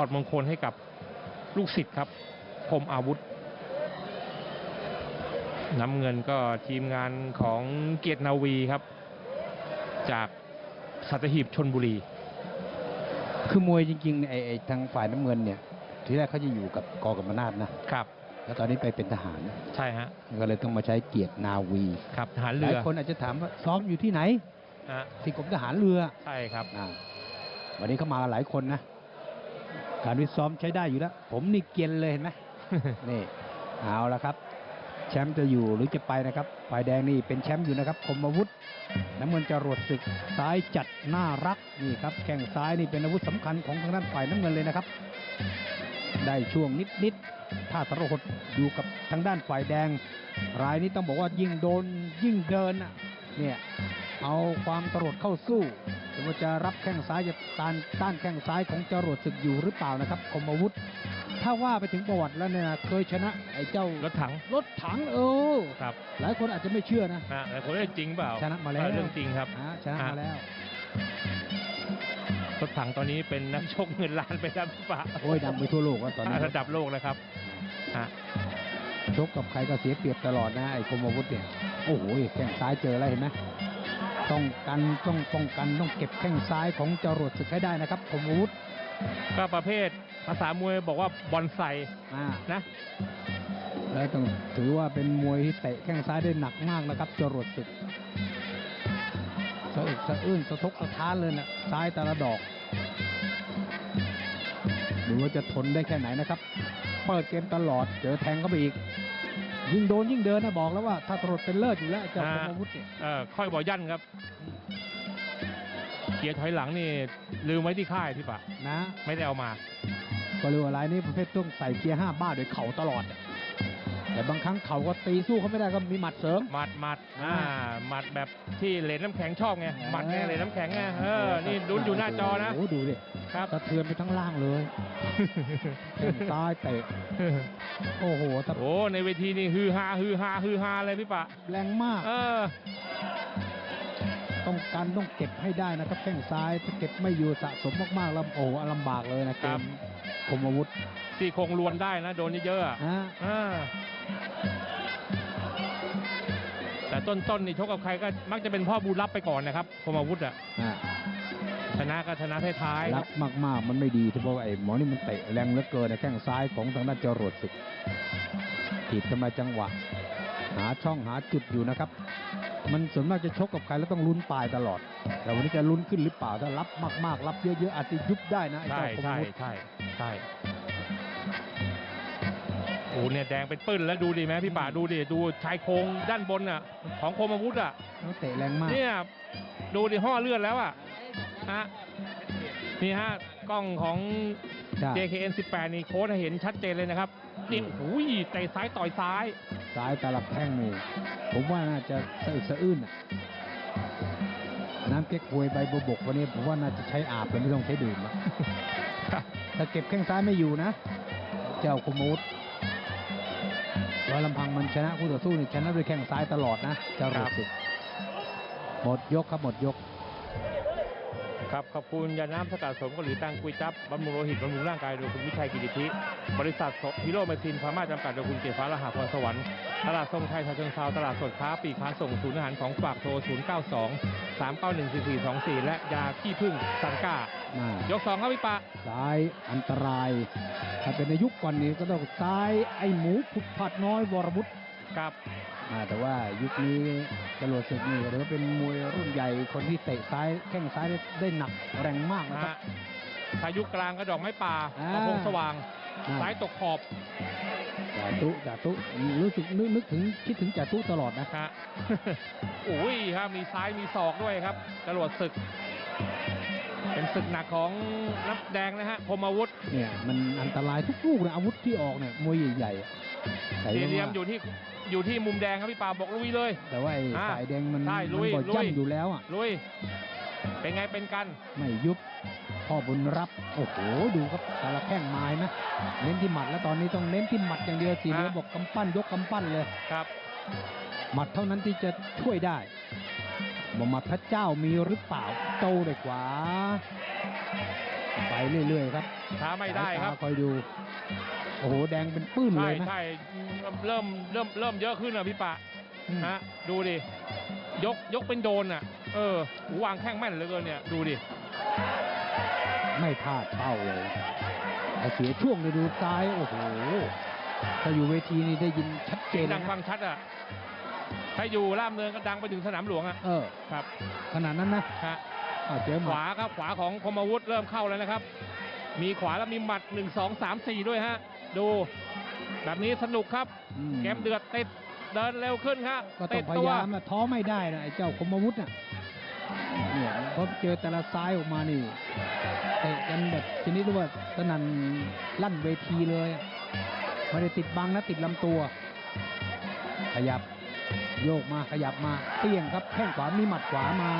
อดมงคลให้กับลูกศิษย์ครับพรหมอาวุธ น้ำเงินก็ทีมงานของเกียรตินาวีครับ จากสัตหีบชนบุรี คือมวยจริงๆเนี่ยไอ้ไอ้ทางฝ่ายน้ำเงินเนี่ย ทีแรกเขาจะอยู่กับกอกรรมนาศนะครับ แล้วตอนนี้ไปเป็นทหารใช่ฮะก็เลยต้องมาใช้เกียรตินาวีครับทหารหเรืลายอคนอาจจะถามว่าซ้อมอยู่ที่ไหน ฮะที่กรมทหารเรือ ใช่ครับ อ่าวันนี้เขามากันหลายคนนะ การวิตซ้อมใช้ได้อยู่แล้ว ผมนี่เกรียนเลยเห็นไหมนี่เอาละครับ แชมป์จะอยู่หรือจะไปนะครับ ฝ่ายแดงนี่เป็นแชมป์อยู่นะครับคมอาวุธ น้ำเงินจรวดศึกซ้ายจัดน่ารักนี่ครับแข้งซ้ายนี่เป็นอาวุธสำคัญของทางด้านฝ่ายน้ำเงินเลยนะครับ ได้ช่วงนิดๆถ้าทรหดอยู่กับทางด้านฝ่ายแดง รายนี้ต้องบอกว่ายิ่งโดนยิ่งเดินอะเนี่ยเอาความตรวจเข้าสู้ แต่ว่าจะรับแข้งซ้ายจะต้านต้านแข้งซ้ายของจรวดศึกอยู่หรือเปล่านะครับคมอาวุธ ถ้าว่าไปถึงประวัติแล้วเนี่ยนะเคยชนะไอ้เจ้ารถถังรถถังเออครับหลายคนอาจจะไม่เชื่อนะฮะแต่คนเรื่องจริงเปล่าชนะมาแล้วเออเรื่องจริงครับอ่าชนะอะมาแล้วรถถังตอนนี้เป็นนักชกเงินล้านไปแล้วพี่ปะโอ้ยดังไปทั่วโลกแล้วตอนนี้ระดับโลกแล้วครับฮะชกกับใครก็เสียเปรียบตลอดนะไอ้คมอาวุธเนี่ยโอ้โหแข้งซ้ายเจอแล้วเห็นไหม ต้องกันต้องป้องกันต้องเก็บแข้งซ้ายของจรวดศึกให้ได้นะครับคมอาวุธก็ประเภทภาษามวยบอกว่าบอลไซอ่านะแล้วต้องถือว่าเป็นมวยที่เตะแข้งซ้ายได้หนักมากนะครับจรวดศึกสะอึกสะอื้นสะทกสะท้านเลยนะซ้ายแต่ละดอกดูว่าจะทนได้แค่ไหนนะครับ เปิดเกมตลอดเจอแทงเข้าไปอีก ยิ่งโดนยิ่งเดินนะบอกแล้วว่าถ้าตรวจเป็นเลิศอยู่แล้วไอ้เจ้าคมอาวุธเนี่ยเออค่อยบอกยั่นครับ เกียร์ถอยหลังนี่ลืมไว้ที่ค่ายพี่ปะนะ ไม่ได้เอามา ก็เรียกว่าลายนี้ประเภทต้องใส่เกียร์ห้าบ้าโดยเข่าตลอดอะ แต่บางครั้งเข่าก็ตีสู้เขาไม่ได้ก็มีหมัดเสริม หมัดหมัดอ่าอ่าหมัดแบบที่เหรนน้ำแข็งชอบไงหมัดไงเออเหรนน้ำแข็งไงเออนี่ลุ้นอยู่หน้าจอนะโอ้โหดูดิครับสะเทือนไปทั้งล่างเลยแข้งซ้ายเตะโอ้โหถ้าโอ้ในเวทีนี่ฮือฮาฮือฮาฮือฮาเลยพี่ปะแรงมาก เออ ต้องการต้องเก็บให้ได้นะครับแข้งซ้ายถ้าเก็บไม่อยู่สะสมมากๆแล้วโอ้โหลำบากเลยนะเกครับมคมอาวุธสี่โครงลวนได้นะโดนเยอะๆอะนะอ่าแต่ต้นๆนี่ชกกับใครก็มักจะเป็นพ่อบูรับไปก่อนนะครับคมอาวุธอะอะชนะก็ชนะท้ายๆครัรับบมากๆ มันไม่ดีที่เพราะว่าไอ้หมอนี่มันเตะแรงเหลือเกินนะแข้งซ้ายของทางด้านจรวดศึกถีบทำไมจังหวะ หาช่องหาจุดอยู่นะครับ มันส่วนมากจะชกกับใครแล้วต้องลุ้นปลายตลอด แต่วันนี้จะลุ้นขึ้นหรือเปล่าถ้ารับมาก ๆ รับเยอะๆอาจจะยุบได้นะไอ้ใช่เจ้าคมใช่อาวุธใช่ใช่โอ้เนี่ยแดงเป็นปื้นแล้วดูดิไหมพี่ป่าดูดิดูชายโครงด้านบนอะ ของคมอาวุธอะ เขาเตะแรงมาก เนี่ยดูดิห่อเลือดแล้วอะฮะนี่ฮะกล้องของ ใช่ JKN 18 นี่โค้ดให้เห็นชัดเจนเลยนะครับนี่โอ้ยเตะซ้ายต่อยซ้าย ซ้ายตลับแข้งนี่ผมว่าน่าจะสะอึกสะอื้นอะน้ำเก๊กฮวยใบบวบกวันนี้ผมว่าน่าจะใช้อาบเลยไม่ต้องใช้ดื่มอะถ้าเก็บแข้งซ้ายไม่อยู่นะ เจ้าคมอาวุธร้อยลำพังมันชนะคู่ต่อสู้นี่ชนะด้วยแข้งซ้ายตลอดนะเจ้ารวดศึกหมดยกครับหมดยก ครับขอบคุณยาน้ำสกัดสมเกาหลีตังกุยจับบำรุงโลหิตบำรุงร่างกายโดยคุณวิชัยกิติธิบริษัทฮิโร่เมทินพามาจำกัดโดยคุณเกียรติฟ้ารหาพรสวรรค์ตลาดทรงไทยชาเชิงเซาตลาดสดค้าปลีกค้าส่งศูนย์อาหารของฝากโทร 092 391 4424 และยาขี้ผึ้งซังก้าอ่ายกสองครับพี่ปะซ้ายอันตราย ถ้าเป็นในยุคก่อนนี้ก็ต้องซ้ายไอ้หมูผุดผัดน้อยวรวุฒิครับอ่า แต่ว่ายุคนี้จรวดศึกนี่ถือว่าเป็นมวยรุ่นใหญ่คนที่เตะซ้ายแข้งซ้ายได้ได้หนักแรงมากนะนะครับฮะพายุกลางกระดอกไม้ป่าอ่ากระพงสว่างอ่าซ้ายตกขอบจ่าตุจ่าตุรู้สึกนึกนึกถึงคิดถึงจ่าตุตลอดนะฮะโอ้ยครับมีซ้ายมีศอกด้วยครับจรวดศึกเป็นศึกหนักของนับแดงนะฮะพรหมอาวุธเนี่ยมันอันตรายทุกลูกนะอาวุธที่ออกเนี่ยมวยใหญ่ๆอะ แต่สี่ว่าเหลี่ยมอยู่ที่อยู่ที่มุมแดงครับพี่ปาบอกลุยเลย แต่ว่าไอ้อ่าฝ่ายแดงมันใช่มันลุยบ่ลุยย่ำอยู่แล้วอะ ลุย เป็นไงเป็นกัน ไม่ยุบพ่อบุญรับ โอ้โห ดูครับแต่ละแข้งไม้นะเน้นที่หมัดแล้วตอนนี้ต้องเน้นที่หมัดอย่างเดียวสีเหลืองอ่าบอกกำปั้นยกกำปั้นเลย ครับ หมัดเท่านั้นที่จะช่วยได้บอกหมัดพระเจ้ามีหรือเปล่าโตด้วยขวา ไปเรื่อยๆครับช้าไม่ได้ครับสายตาคอยดู โอ้โห แดงเป็นปื้นเลใช่ยนะใช่เริ่มเริ่มเริ่มเยอะขึ้นอะพี่ปะอืมฮะดูดิ ยกยกเป็นโดนอะ เออหูวางแข้งแม่นเหลือเกินเนี่ย ดูดิ ไม่พลาดเป้าเลยไอ้เสียช่วงเลยดูซ้าย โอ้โหถ้าอยู่เวทีนี่ได้ยินชัดเจนดันะงฟังชัดอะถ้าอยู่ล่ามเนินก็ดังไปถึงสนามหลวงอะเออครับ ขนาดนั้นนะฮะอ้าวเจอห ขมัดวาครับขวาของคมอาวุธเริ่มเข้าแล้วนะครับ มีขวาแล้วมีหมัด 1 2 3 4 ด้วยฮะ ดู แบบนี้สนุกครับอืเกมเดือดติดเดินเร็วขึ้นครับก็ต้ติองดพตัวยยาามนะท้อไม่ได้นะไอ้เจ้าคมอาวุธน่ะเนี่ยพอเจอแต่ละซ้ายออกมานี่เตะกันแบบชนิดที่ว่าสนั่นลั่นเวทีเลยอะไม่ได้ติดบังนะติดลำตัว ขยับโยกมาขยับมาเตี้ยงครับแข้งขวามีหมัดขวามา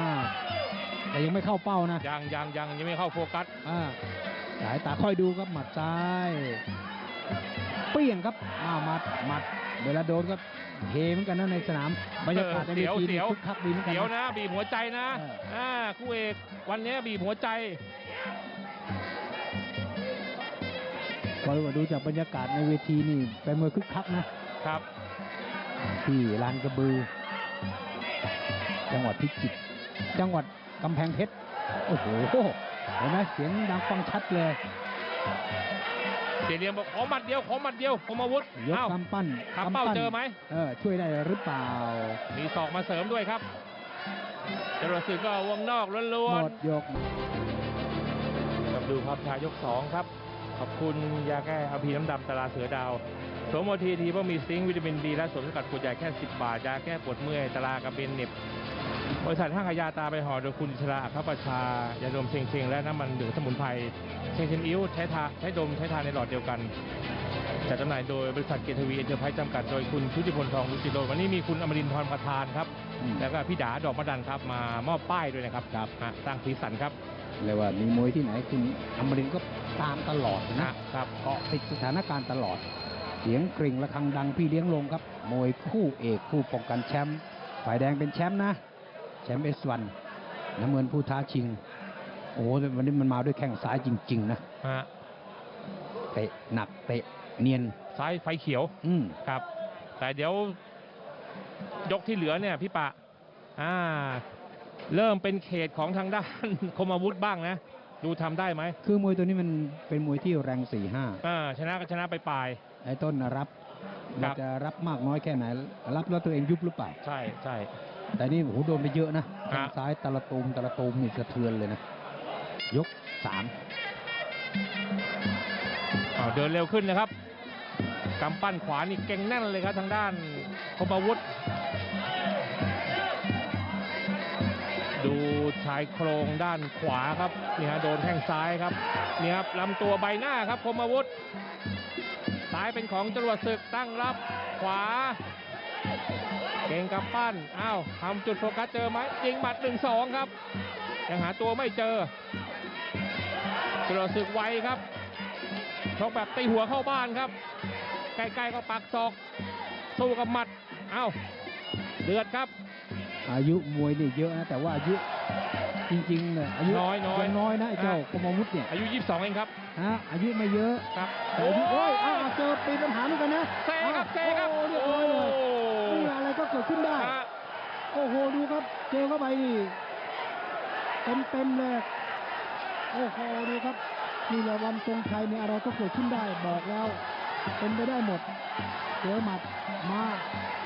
แต่ยังไม่เข้าเป้านะยังยังยังยังไม่เข้าโฟกัสอ่าสายตาค่อยดูครับหมัดซ้ายเปี้ยงครับอ้าวหมัดหมัดเวลาโดนก็เฮเหมือนกันนะในสนามบรรยากาศในเวทีนี่คึกคักดีเหมือนกันเดี๋ยวนะนะบีบหัวใจนะเอออ่าคู่เอกวันนี้บีบหัวใจคอยว่าดูจากบรรยากาศในเวทีนี่เป็นมวยคึกคักนะครับที่ลานกระบือ จังหวัดพิจิตรจังหวัด กำแพงเพชร โอ้โหเห็นไหมเสียงดังฟังชัดเลยเสียเรียมบอกขอหมัดเดียวขอหมัดเดียวคมอาวุธยกเอ้ากำปั้นทำเป้ากปั้นเจอไหมเออช่วยได้หรือเปล่า มีศอกมาเสริมด้วยครับจรวดศึกก็วงนอกล้หวมนดยกๆครับดูภาพชายยกสองครับ ขอบคุณยาแก้อภีน้ำดำตราเสือดาวสวมโอทีทีเพราะมีซิงค์วิตามินดีและสวมสกัดขวดใหญ่แค่ 10 บาทยาแก้ปวดเมื่อยตรากระเบนเหน็บ บริษัทห้างขายยาตาไปห่อโดยคุณชลาอัครประชายาดมเชงเชงและน้ำมันดื่มสมุนไพรเชงเชงอิ้วใช้ทาใช้ดมใช้ทานในหลอดเดียวกันจัดจำหน่ายโดยบริษัทเกยรตทวีเอ็นเตอร์ไพรส์จำกัดโดยคุณชุติพลทองรุจิโรจน์วันนี้มีคุณอมรินทร์พรประธานครับ แล้วก็พี่ดาดอกมะดันครับมามอบป้ายด้วยนะครับครับสร้างสีสันครับเรียกว่ามีมวยที่ไหนคุณอมรินทร์ก็ตามตลอดนะนะครับเกาะติดสถานการณ์ตลอด เสียงกริ่งระฆังดังพี่เลี้ยงลงครับมวยคู่เอกคู่ป้องกันแชมป์ฝ่ายแดงเป็นแชมป์นะแชมป์เอสวันน้ำเงินผู้ท้าชิง โอ้โหวันนี้มันมาด้วยแข้งซ้ายจริง ๆ นะฮะเตะหนักเตะเนียนซ้ายไฟเขียว อืมครับ แต่เดี๋ยวยกที่เหลือเนี่ยพี่ปะอ่าเริ่มเป็นเขตของทางด้านคมอาวุธบ้างนะ ดูทำได้ไหม คือมวยตัวนี้มันเป็นมวยที่แรงสี่ห้าอ่าชนะก็ชนะไปปลายไอ้ต้นน่ะรับครัเราบจะรับมากน้อยแค่ไหน รับแล้วตัวเองยุบหรือเปล่า ใช่ใช่ แต่นี่โอ้โหโดนไปเยอะนะฮะทางซ้ายตะละตูมตะละตูมนี่สะเทือนเลยนะยกสามอ้าวเดินเร็วขึ้นนะครับกำปั้นขวานี่เก่งแน่นเลยครับทางด้านคมอาวุธ ดูชายโครงด้านขวาครับนี่ฮะโดนแข้งซ้ายครับนี่ครับลำตัวใบหน้าครับคมอาวุธซ้ายเป็นของจรวดศึกตั้งรับขวา เก่งกับปั้นอ้าวทำจุดโฟกัสเจอไหมยิงหมัดหนึ่งสองครับ ยังหาตัวไม่เจอจรวดศึกไวครับชกแบบตีหัวเข้าบ้านครับใกล้ๆก็ปักศอกสู้กับหมัดอ้าวเดือดครับ อายุมวยนี่เยอะนะแต่ว่าอายุจริงๆเนี่ยอายุน้อยน้อยงน้อยนะไอ้เจ้าอะคมอาวุธเนี่ยอายุ 22 เองครับฮะอายุไม่เยอะครับแต่อายุโอ้ยอ้าวเจอปีปัญหาเหมือนกันนะเซครับเซครับโอ้เรียบร้อยเลยนี่ อะไรก็เกิดขึ้นได้ฮะโอ้โห ดูครับ เจอเข้าไปนี่เต็มเต็มๆเลย โอ้โห ดูครับนี่แหละวันทรงชัยเนี่ยอะไรก็เกิดขึ้นได้ บอกแล้ว เป็นไปได้หมด เจอหมัด มา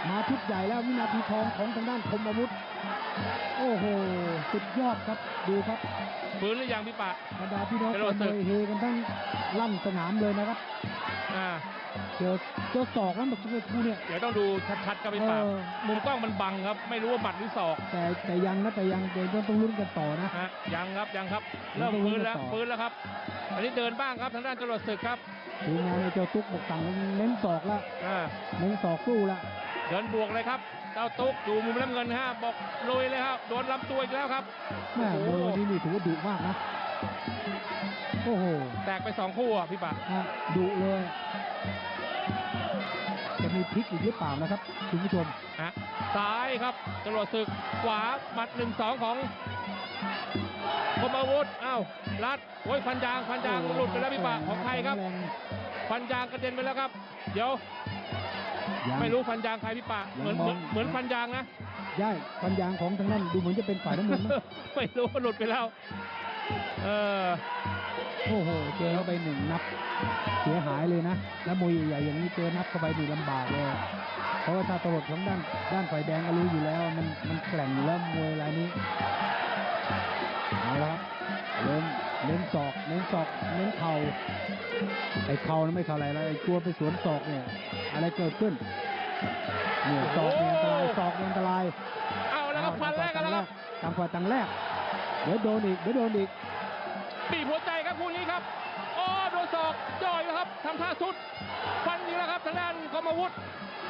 มาชุดใหญ่แล้ววินาทีทองของทางด้านคมอาวุธ โอ้โห สุดยอดครับ ดูครับฟื้นหรือยังพี่ปะบรรดาพี่น้องจแฟรวดนศึมกวยเฮกันทั้งลั่นสนามเลยนะครับ อ่า เจอเจอศอกนั้นแบบเมื่อสักครู่เนี่ย เดี๋ยวต้องดูชัดๆครับพี่ปะเออ มุมกล้องมันบังครับ ไม่รู้ว่าหมัดหรือศอกแต่แต่ยังนะแต่ยังเดี๋ยวต้องลุ้นกันต่อนะ ฮะยังครับยังครับเดี๋ยวเริ่มฟื้นแล้วต้องลุ้นกันต่อ ฟื้นแล้วครับ อันนี้เดินบ้างครับทางด้านจรวดศึกครับทีมงานไอ้เจ้าตุ๊กบอกสั่งเน้นศอกละอ่าเน้นศอกสู้ละเดินบวกเลยครับเจ้าตุ๊กดูมุมน้ำเงินฮะบอกลุยเลยครับโดนลำตัวอีกแล้วครับแม่โอ้มโหวยวันนี้นี่ถือว่าดุมากนะ โอ้โหแตกไปสองคู่อะพี่ปะอะดุเลยเก็บมีพลิกอีกหรือเปล่านะครับคุณผู้ชมฮะซ้ายครับจรวดศึกขวาหมัดหนึ่งสองของคมอาวุธอ้าวรัดโอ้ยพันยางพันยางหลุดไปแล้วพี่ปะของใครครับแงพันยางกระเด็นไปแล้วครับ เดี๋ยวยังไม่รู้พันยางใครพี่ปะเหมือนยังมองเหมือนเหมือนพันยางนะย่ายปัญญางของทางนั้นดูเหมือนจะเป็นฝ่ายน้ำเงินนะไม่รู้ว่าหลุดไปแล้ว เออโอ้โห เจอเข้าไปหนึ่งนับ เสียหายเลยนะ แล้วมวยใหญ่ๆอย่างนี้เจอนับเข้าไปดีลำบากเลย เพราะว่าถ้าตลดของด้านด้านฝ่ายแดงก็รู้อยู่แล้ว มันมันแกร่งอยู่แล้วมวยรายนี้เอาละครับเน้นเน้นศอกเน้นศอกเน้นเข่าไอ้เข่านั้นไม่เท่าไหรแล้วไอ้ตัวไปสวนศอกเนี่ย อะไรเกิดขึ้นเนี่ยศอกเนี่ยอันตรายศอกเนี่ยอันตรายเอาแล้วครับพันแรกกันแล้วครับต่างฝ่ายต่างแรก เดี๋ยวโดนอีกเดี๋ยวโดนอีกบีบหัวใจครับคู่นี้ครับโอ้โดนศอกจ่อยแล้วครับทำท่าสุดฟันอยู่แล้วครับทางด้านคมอาวุธ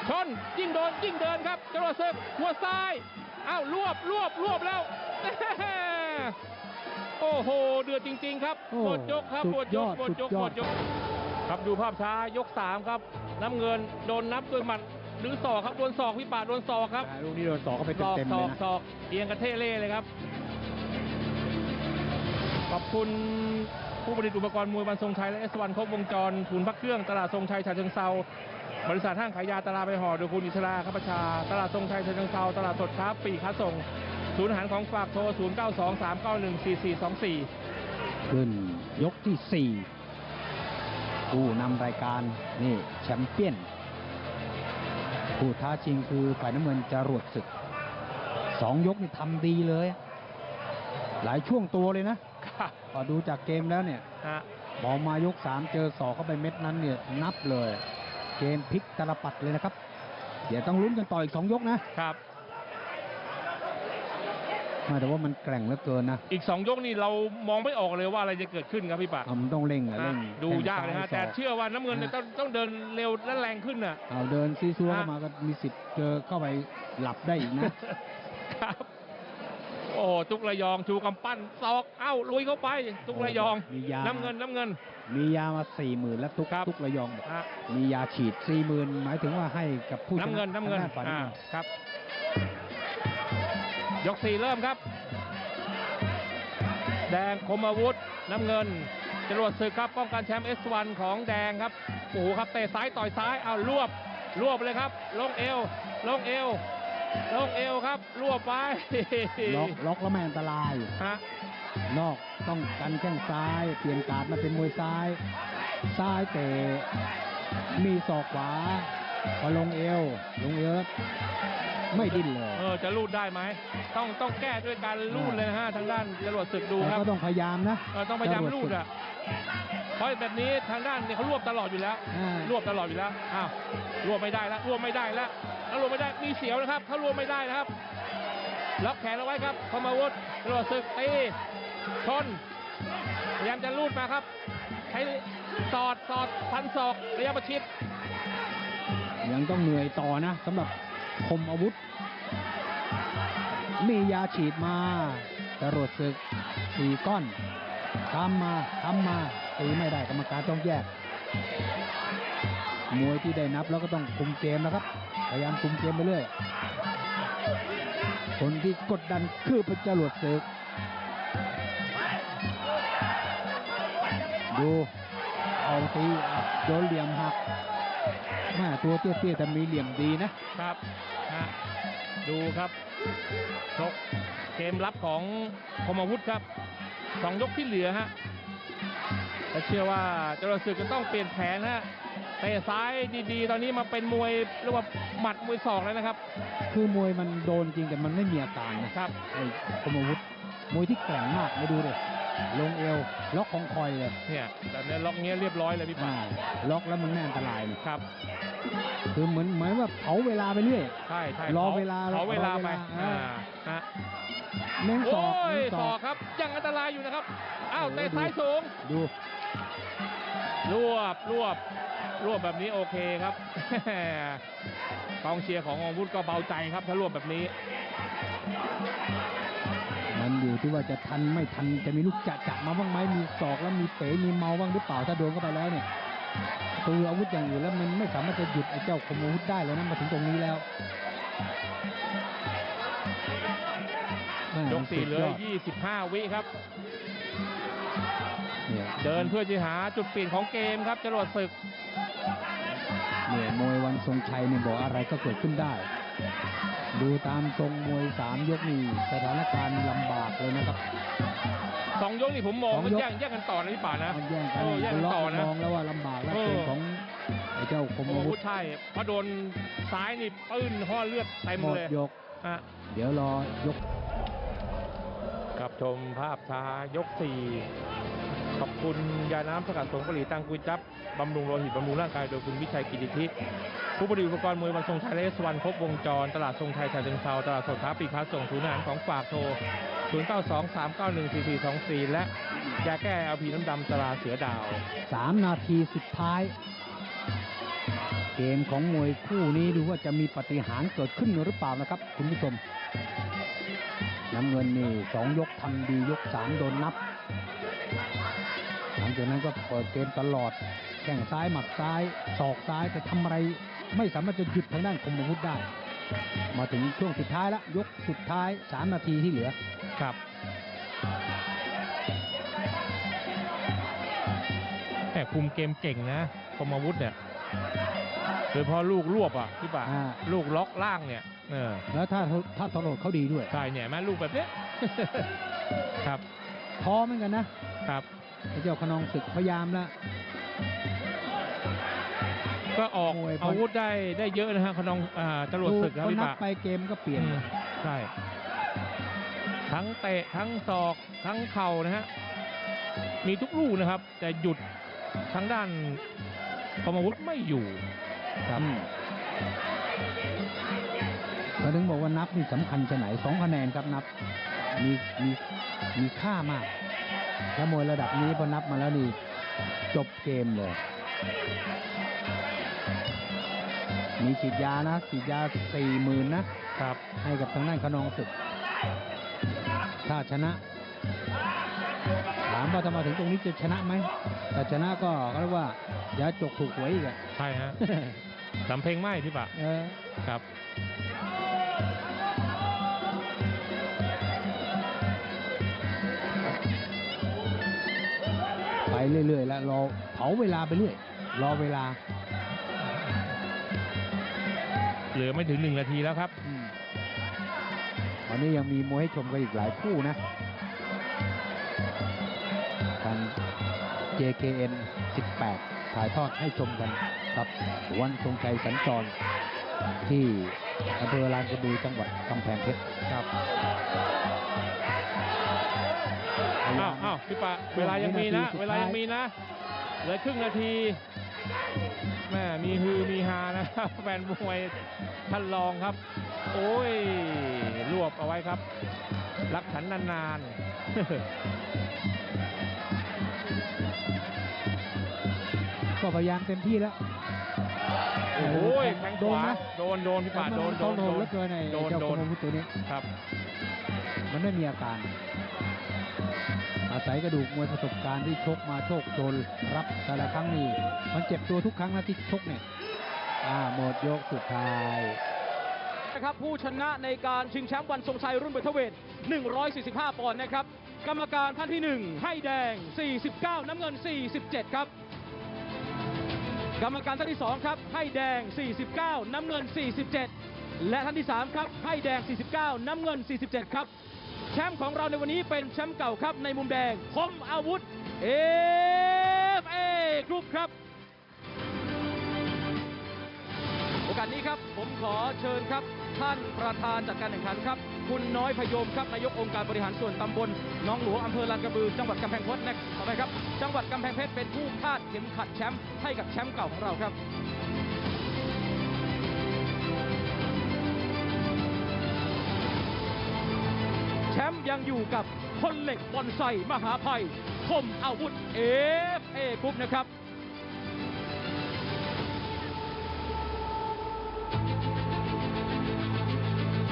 ชนยิ่งโดนยิ่งเดินครับจรวดศึกหัวซ้ายอ้าวรวบรวบรวบแล้วโอ้โหเดือดจริง ๆ ครับโอ้หมดยกครับสุหมดดยยอกดหมดยกสุดยหอมดดยก ครับดูภาพช้ายกสามครับ น้ำเงินโดนนับด้วยหมัดหรือศอกครับโดนศอกพี่ป่าโดนศอกครับลูกนี้โดนศอกเข้าไปศอกเต็มๆศเลอยกนะศอกเอียงกระเทเล่เลยครับ ขอบคุณผู้ผลิตอุปกรณ์มวยบันทรงชัยและเอสวันครบวงจรศูนย์พักเครื่องตลาดทรงชัยฉะเชิงเซาบริษัทห้างขายยาตลาดไปห่อโดยคุณอิสราข้าพเจ้าตลาดทรงชัยฉะเชิงเซาตลาดสดค้าปีค้าส่ง ศูนย์อาหารของฝากโทร 0 9 2 3 9 1 4 4 2 4 ขึ้นยกที่สี่ผู้นำรายการนี่แชมเปี้ยน ผู้ท้าชิงคือฝ่ายน้ำเงินจรวดศึกสองยกนี่ทำดีเลย หลายช่วงตัวเลยนะ พอดูจากเกมแล้วเนี่ยฮะพอมายกสามเจอศอกเข้าไปเม็ดนั้นเนี่ยนับเลย เกมพลิกตลปัดเลยนะครับ เดี๋ยวต้องลุ้นกันต่ออีกสองยกนะครับไม่แต่ว่ามันแกร่งเหลือเกินนะ อีก 2 ยกนี่เรามองไม่ออกเลยว่าอะไรจะเกิดขึ้นครับพี่ปะเอามันต้องเร่งอะเร่งดูยากเลยฮะแข้แต่งซ้ศอกเชื่อว่าน้ำเงินเนี่ยต้องต้องเดินเร็วและแรงขึ้นน่ะเอาเดินซีซัวฮะเข้ามาก็มีสิทธิ์เจอเข้าไปหลับได้อีกนะครับ โอ้ตุกระยองชูกำปั้นซอกเอ้าลุยเข้าไปตุกระยองมียาน้ำเงินน้ำเงิน มียามาสี่หมื่นแล้วทุกครับทุกระยองบอกฮะมียาฉีดสี่หมื่นหมายถึงว่าให้กับผู้ชน้ำเงินน้ำเงินทางด้าฝ่ายอ่าน้ำเงินครับ ยกสี่เริ่มครับ แดงคมอาวุธน้ำเงินจรวดศึกครับป้องกันแชมป์ S1 ของแดงครับโอ้โหครับเตะซ้ายต่อยซ้ายเอารวบรวบเลยครับ ลงเอวลงเอว ลงเอวครับรวบไปล็อกล็อกแล้วไม่อันตรายฮะนอกต้องกันแข้งซ้าย เปลี่ยนการดมาเป็นมวยซ้าย ซ้ายเตะมีศอกขวา พอลงเอวลงเอวแล้วไม่ดิ้นเลยเออจะรูดได้ไหมต้องต้องแก้ด้วยการรูดเลยนะฮะทางด้านจรวดศึกดูแต่ครับก็ต้องพยายามนะเออต้องพยายามรูดอะเพราะแบบนี้ทางด้านเนี่ยเขารวบตลอดอยู่แล้วอ่ารวบตลอดอยู่แล้วอ้าวรวบไม่ได้แล้วรวบไม่ได้แล้วถ้ารวบไม่ได้มีเสียวนะครับถ้ารวบไม่ได้นะครับล็อกแขนเอาไว้ครับคมอาวุธตรวจศึกตีชนพยายามจะรูดมาครับใช้สอดสอดพันศอกระยะประชิด ยังต้องเหนื่อยต่อนะสำหรับคมอาวุธมียาฉีดมาจรวดศึกสี่ก้อนทำมาทำมาตีไม่ได้กรรมการต้องแยก มวยที่ได้นับแล้วก็ต้องคุมเกมนะครับ พยายามคุมเกมไปเรื่อย คนที่กดดันคือพระจรวดศึกดูเอาตีโดนเหลี่ยมหัก แม่ตัวเตี้ยๆแต่มีเหลี่ยมดีนะครับฮะดูครับชกเกมรับของคมอาวุธครับสองยกที่เหลือฮะและเชื่อว่าจรวดศึกจะต้องเปลี่ยนแผนฮะเตะซ้ายดีๆ ตอนนี้มาเป็นมวยเรียกว่าหมัดมวยศอกแล้วนะครับ คือมวยมันโดนจริงแต่มันไม่มีอาการนะครับไอ้คมอาวุธมวยที่แกร่งมากมาดูเลย ลงเอวล็อกของคอยเลยเนี่ยแบบนี้ล็อกเงี้ยเรียบร้อยเลยพี่อ่าป่าล็อกแล้วมันไม่อันตรายนี่ครับ คือเหมือนเหมือนว่าเผาเวลาไปเรื่อยใช่ใช่รอขเวลารอเวลารอเวลาไปอ่าอ่าฮะเน้นศโอ้อกยเน้นศศออกกครับ ยังอันตรายอยู่นะครับอ้าวโอ้โหเตะซ้ายสูงดูรวบรวบรวบแบบนี้โอเคครับกองเชียร์ของอาวุธก็เบาใจครับถ้ารวบแบบนี้ มันอยู่ที่ว่าจะทันไม่ทันจะมีลูกจะจับมาบ้างไหมมีศอกแล้วมีเป๋มีเมาบ้างหรือเปล่าถ้าโดนเข้าไปแล้วเนี่ยตัวอาวุธอย่างอื่นแล้วมันไม่สามารถจะหยุดไอ้เจ้าคมอาวุธได้เลยนะมาถึงตรงนี้แล้วแม่ยกสี่เหลือสุดยด25 วิครับเนี่ยเดินเพื่อจะหาจุดเปลี่ยนของเกมครับจรวดศึก เนี่ยมวย วันทรงชัยเนี่ยบอกอะไรก็เกิดขึ้นได้ ดูตามทรงมวยสามยกนี่สถานการณ์ลำบากเลยนะครับสองยกนี่ผมมองสองมันยกแย่งแย่งกันต่อนะพี่ป่านะมันแย่งกันโอ้แย่งกันล็อกต่อนะมองแล้วว่าลำบากแล้วเออเกมของไอ้เจ้าคมโอ้อาโหวุธใช่เพราะโดนซ้ายนี่ปื้นห่อเลือดเต็มหมดเลยยกอะเดี๋ยวรอยก กับชมภาพช้ายก4 ขอบคุณยาน้ำสกัดสมกะหรี่ตังกุยจับบำรุงโลหิตบำรุงร่างกายโดยคุณวิชัยกิติทิผู้ผลิตอุปกรณ์มวยวันทรงชัยเลสวันครบวงจร ตลาดทรงชัยชาเชิงเซาตลาดสดค้าปลีกค้าส่งศูนอาหารของฝากโทร 0923914424 และยาแก้เอาพีน้ำดำตราเสือดาวสามนาทีสุดท้าย เกมของมวยคู่นี้ดูว่าจะมีปฏิหารเกิดขึ้นหรือเปล่านะครับ คุณผู้ชมน้ำเงินนี่สองยกทำดียกสามโดนนับ หลังจากนั้นก็เปิดเกมตลอดแข้งซ้ายหมัดซ้ายศอกซ้ายแต่ทำอะไรไม่สามารถจะหยุดทางด้านคมอาวุธได้ มาถึงช่วงสุดท้ายแล้วยกสุดท้ายสามนาทีที่เหลือครับแหมคุมเกมเก่งนะคมอาวุธเนี่ยโดยเฉพาะลูกรวบอะพี่ป่าอ่าลูกล็อกล่างเนี่ยเออแล้วถ้าถ้าถนนเขาดีด้วยใช่เนี่ยแม่ลูกแบบเนี้ยครับท้อเหมือนกันนะครับ ไอ้เจ้าขนองศึกพยายามแล้ว ก็ออกโอ้ยอาวุธได้ได้เยอะนะฮะขนองอ่าจรวดศึกครับพอพี่นับป่าไปเกมก็เปลี่ยน อืมใช่ ทั้งเตะทั้งศอกทั้งเข่านะฮะ มีทุกลูกนะครับ แต่หยุดทางด้านคมอาวุธไม่อยู่ครับอืมเราถึงบอกว่านับนี่สำคัญจะไหนสองคะแนนครับนับ มีมีมีค่ามาก ถ้ามวยระดับนี้พอนับมาแล้วนี่จบเกมเลย มีฉีดยานะฉีดยาสี่หมื่นนะครับ ให้กับทางด้านขนองศึก ถ้าชนะ ถามว่าถ้ามาถึงตรงนี้จะชนะไหม แต่ชนะก็ก็เรียกว่าอย่าจกถูกหวยอีกอะใช่ฮะ สำเพ็งไหมพี่ปะเออครับ เรื่อยๆแล้วรอเผาเวลาไปเรื่อยรอเวลาเหลือไม่ถึงหนึ่งนาทีแล้วครับอืมวันนี้ยังมีมวยให้ชมกันอีกหลายคู่นะ JKN 18 ถ่ายทอดให้ชมกันกับ วันทรงชัยสัญจร ที่อำเภอลานกระบือจังหวัดกำแพงเพชรครับพยายาอ้าวมอ้าวพี่ปะช่วงเวลายังมีนะวินาทีสุดท้ายเวลายังมีนะเหลือครึ่งนาทีแม่มีฮือมีฮานะครับแฟนมวยท่านรองครับ โอ้ยรวบเอาไว้ครับ รักฉันนาน ก็พยายามเต็มที่แล้วๆโอ้ยแทงขโดนวานะโดนโดนพี่ปะโดนโดนโดโดนนแล้วเกินไอ้โดนเจ้าโดคนมอาวุธตัวนี้ครับ มันไม่มีอาการ อาศัยกระดูกมวยประสบการณ์ที่ชกมาโชคโดนรับแต่ละครั้งนี่มันเจ็บตัวทุกครั้งนะที่ชกเนี่ยอ่าหมดยกสุดท้ายนะครับผู้ชนะในการชิงแชมป์วันทรงชัยรุ่นเบเทเวท145 ปอนด์นะครับ กรรมการท่านที่ 1 ให้แดง 49 น้ำเงิน 47 ครับ กรรมการท่านที่ 2 ครับ ให้แดง 49 น้ำเงิน 47 และท่านที่ 3 ครับ ให้แดง 49 น้ำเงิน 47 ครับ แชมป์ของเราในวันนี้เป็นแชมป์เก่าครับในมุมแดงคมอาวุธ FA กรุ๊ปครับ โอกาสนี้ครับผมขอเชิญครับ ท่านประธานจัดการแข่งขันครับ คุณน้อยพยมครับนายกองค์การบริหารส่วนตำบลหน้องหลวงอำเภอลานกระบือจังหวัดกำแพงเพชรนะขอไปครับจังหวัดกำแพงเพชรเป็นผู้คาดเข็มขัดแชมป์ให้กับแชมป์เก่าของเราครับแชมป์ยังอยู่กับคนเหล็กบอนไซมหาภัยคมอาวุธ FA กรุ๊ปนะครับ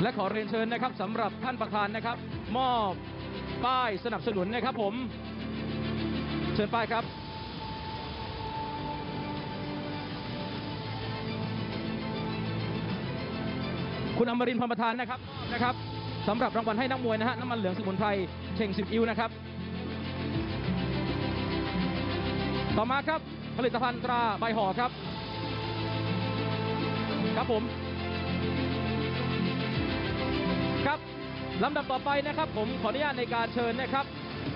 และขอเรียนเชิญนะครับสำหรับท่านประธานนะครับ มอบป้ายสนับสนุนนะครับผม เชิญป้ายครับ คุณอมรินพรประธานนะครับนะครับสำหรับรางวัลให้นักมวยนะฮะน้ำมันเหลืองสมุนไพรเชงสิบอิวนะครับ ต่อมาครับผลิตภัณฑ์ตราใบห่อครับ ครับผม ลำดับต่อไปนะครับ ผมขออนุญาตในการเชิญนะครับ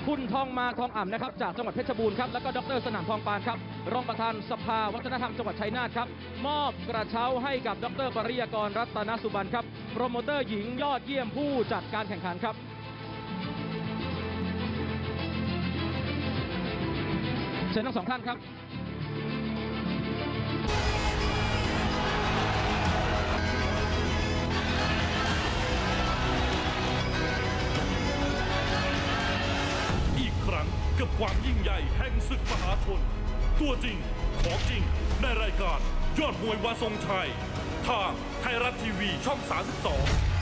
คุณทองมาทองอ่ำนะครับ จากจังหวัดเพชรบูรณ์ครับแล้วก็ดรสนามทองปานครับ รองประธานสภาวัฒนธรรมจังหวัดชัยนาทครับ มอบกระเช้าให้กับดรปริยากรรัตนสุบันครับโปรโมเตอร์หญิงยอดเยี่ยมผู้จัดการแข่งขันครับเชิญทั้งสองท่านครับ กับความยิ่งใหญ่แห่งศึกมหาชน ตัวจริง ของจริง ในรายการยอดมวยวาทรงชัย ทางไทยรัฐทีวีช่อง 32